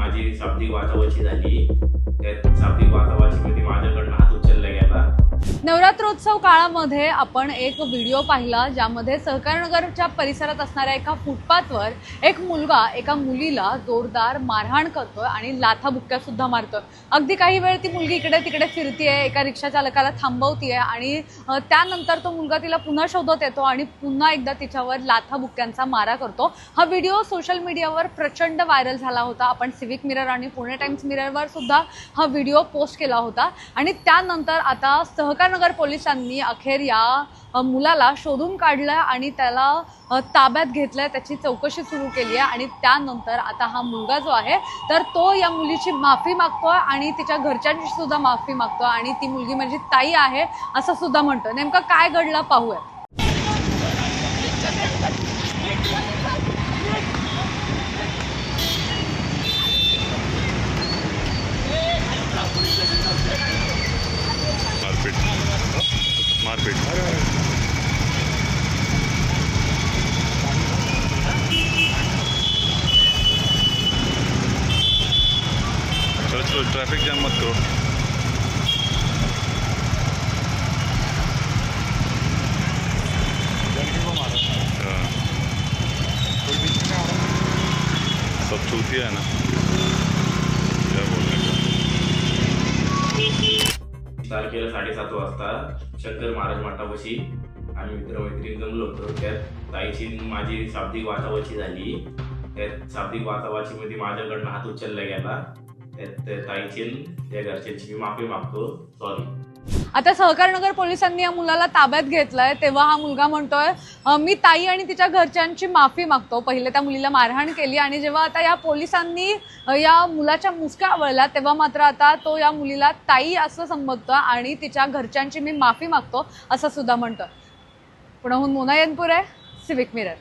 माझी शाब्दिक वाचावाची झाली त्या शाब्दिक वाचावाचीमध्ये नवरात्रोत्सव काळामध्ये आपण एक व्हिडिओ पाहिला ज्यामध्ये सहकारनगरच्या परिसरात असणाऱ्या एका फुटपाथवर एक मुलगा एका मुलीला जोरदार मारहाण करतोय आणि लाथाबुक्क्या सुद्धा मारतोय. अगदी काही वेळ ती मुलगी इकडे तिकडे फिरतीये एका रिक्षा चालकाला थांबवतीये आणि त्यानंतर तो मुलगा तिला पुन्हा शोधत येतो आणि पुन्हा एकदा तिच्यावर लाथाबुक्क्यांचा मारा करतो. हा व्हिडिओ सोशल मीडियावर प्रचंड व्हायरल झाला होता. आपण सिविक मिरर आणि पुणे टाइम्स मिररवर सुद्धा हा व्हिडिओ पोस्ट केला होता. आणि त्यानंतर आता सहकार सहकारनगर पोलिसांनी अखेर या मुलाला शोधून काढलं आणि त्याला ताब्यात घेतलंय. त्याची चौकशी सुरू केली आहे आणि त्यानंतर आता हा मुलगा जो आहे तर तो या मुलीची माफी मागतोय आणि तिच्या घरच्यांची सुद्धा माफी मागतोय आणि ती मुलगी माझी ताई आहे असं सुद्धा म्हणतोय. नेमकं काय घडलं पाहूया मारपीट चलो चलो ट्रैफ़िक जाम मत करो। हाँ। सब चूतिया है ना। तारखेला साडेसात वाजता. शंकर महाराज मठापाशी आम्ही मित्रमैत्रिणी जमलो होतो. त्यात ताईची माझी शाब्दिक वाचावाची झाली. त्यात शाब्दिक वाचावाचीमध्ये माझ्याकडनं हात उचलला गेला. ताईची आणि त्या घरच्यांची मी माफी मागतो. सॉरी आता सहकारनगर पोलिसांनी या मुलाला ताब्यात घेतलंय तेव्हा हा मुलगा म्हणतोय मी ताई आणि तिच्या घरच्यांची माफी मागतो. पहिले त्या मुलीला मारहाण केली आणि जेव्हा आता या पोलिसांनी या मुलाच्या मुसक्या वळल्या तेव्हा मात्र आता तो या मुलीला ताई असं संबोधतो आणि तिच्या घरच्यांची मी माफी मागतो असं सुद्धा म्हणतोय. पुण्याहून मोना येनपूर आहे सिविक मिरर